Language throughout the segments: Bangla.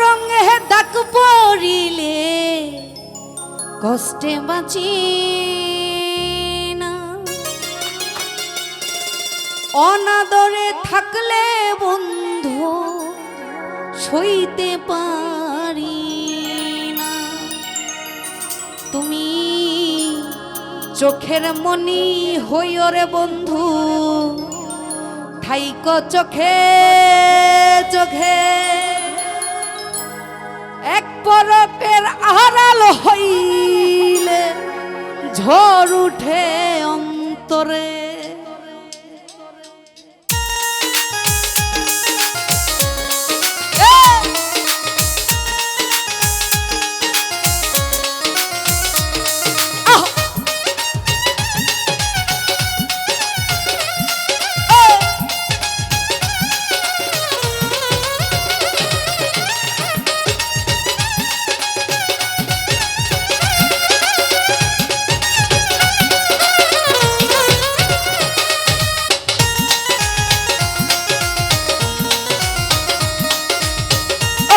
রঙে ডাক পড়িলে কষ্টে বাঁচি অনাদরে থাকলে বন্ধু সইতে পারি না। তুমি চোখের মনি হইও রে বন্ধু, থাইক চোখে চোখে। এক পরকের আহারাল হইলে ঝড় উঠে অন্তরে।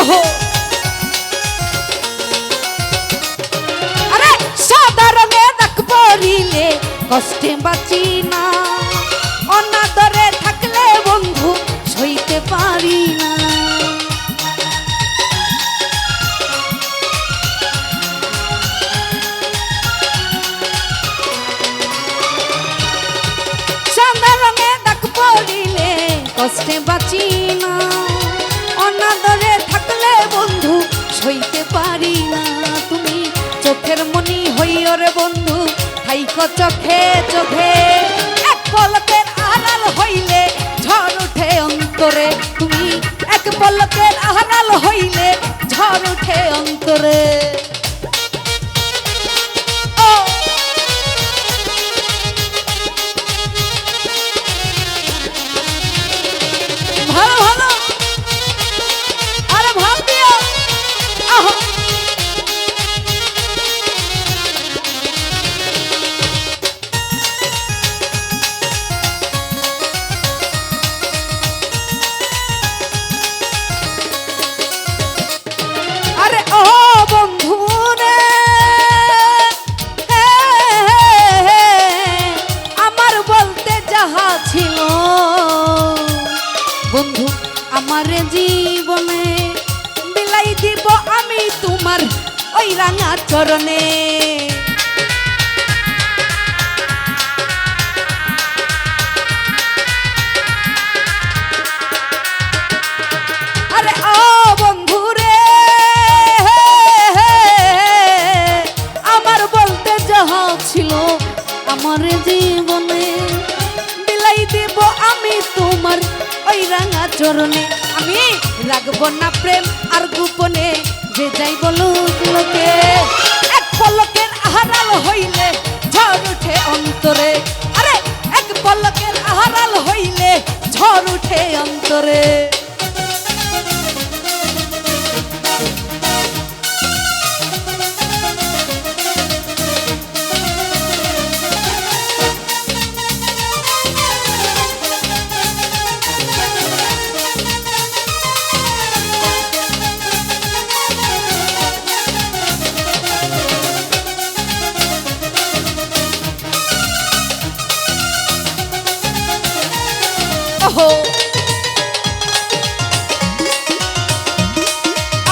ওহো আরে সাদা রঙে দাগ পড়িলে কষ্টে বাঁচি না। অনাদরে থাকলে বন্ধু সইতে পারি না। কষ্টে বাঁচি মনি হইও রে বন্ধু খাইক চোখে চোখে। এক পলকের আড়াল হইলে ঝড় উঠে অন্তরে। তুমি এক পলকের আড়াল হইলে ঝড় উঠে অন্তরে। বন্ধু, আমার জীবনে বিলাই দিব আমি তোমার ওই রাঙা চরণে। আমার জীবনে বিলাই দেব আমি তোমার ওই রাঙা চরণে আমি রাখব না প্রেম আর গোপনে, যে যাই বলুক লোকে, এক পলকের আহারাল হইলে ঝড় উঠে অন্তরে। আরে, এক পলকের আহারাল হইলে ঝড় উঠে অন্তরে।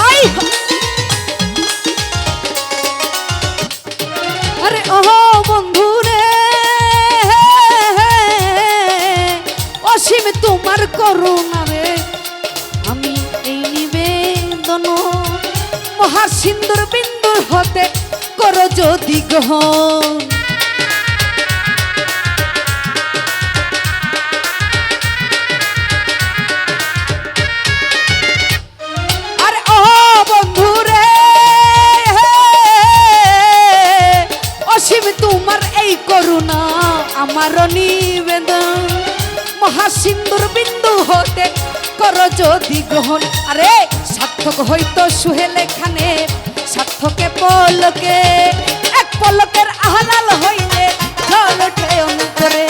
আই আরে ওহো বন্ধু রে অসীম তোমার করুণা রে। আমি এই নিবেদন মহাসিন্দুর বিন্দুর হতে করো যদি গ্রহণ। মহাসিন্দুর বিন্দু হতে কর যদি গ্রহণ। আরে, সার্থক হইতো সুহেল এখানে, সার্থকে পলকে, এক পলকের আহারাল হইলে জল ওঠে অন্তরে।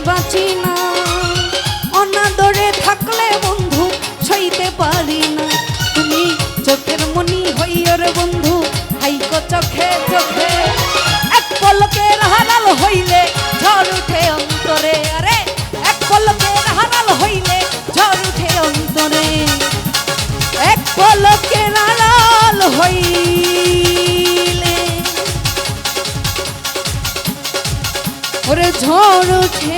বাঁচি না। অনাদরে থাকলে বন্ধু পারি না। তুমি চোখের মনি বন্ধু, হাইক চোখে চোখে। এক হইলে ঝড় উঠে অন্তরে। আরে, এক পলকের হারাল হইলে ঝড় উঠে অন্তরে। এক ঝড় উঠে